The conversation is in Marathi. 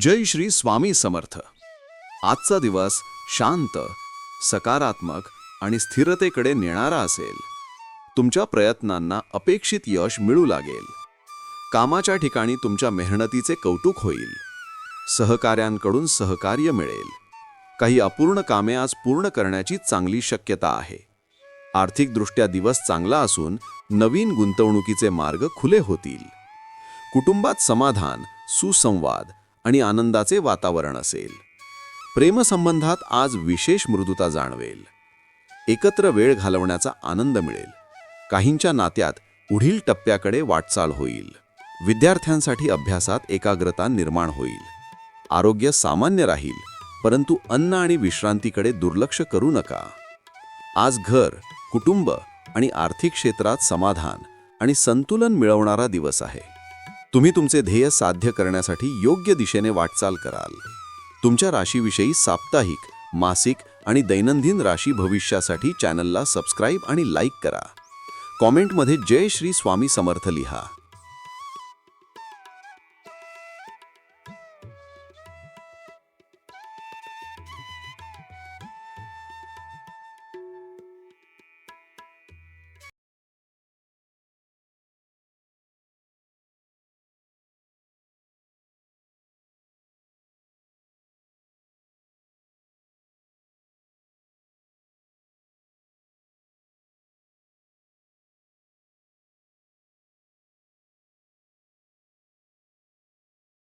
जय श्री स्वामी समर्थ. आजचा दिवस शांत सकारात्मक आणि स्थिरतेकडे नेणारा असेल. तुमच्या प्रयत्नांना अपेक्षित यश मिळू लागेल. कामाच्या ठिकाणी तुमच्या मेहनतीचे कौतुक होईल. सहकाऱ्यांकडून सहकार्य मिळेल. काही अपूर्ण कामे आज पूर्ण करण्याची चांगली शक्यता आहे. आर्थिकदृष्ट्या दिवस चांगला असून नवीन गुंतवणुकीचे मार्ग खुले होतील. कुटुंबात समाधान सुसंवाद आणि आनंदाचे वातावरण असेल. प्रेमसंबंधात आज विशेष मृदुता जाणवेल. एकत्र वेळ घालवण्याचा आनंद मिळेल. काहींच्या नात्यात पुढील टप्प्याकडे वाटचाल होईल. विद्यार्थ्यांसाठी अभ्यासात एकाग्रता निर्माण होईल. आरोग्य सामान्य राहील परंतु अन्न आणि विश्रांतीकडे दुर्लक्ष करू नका. आज घर कुटुंब आणि आर्थिक क्षेत्रात समाधान आणि संतुलन मिळवणारा दिवस आहे. तुम्ही तुमचे ध्येय साध्य करण्यासाठी योग्य दिशेने वाटचाल कराल. तुमच्या राशीविषयी साप्ताहिक मासिक आणि दैनंदिन राशी भविष्यासाठी चॅनलला सबस्क्राईब आणि लाईक करा. कॉमेंटमध्ये जय श्री स्वामी समर्थ लिहा.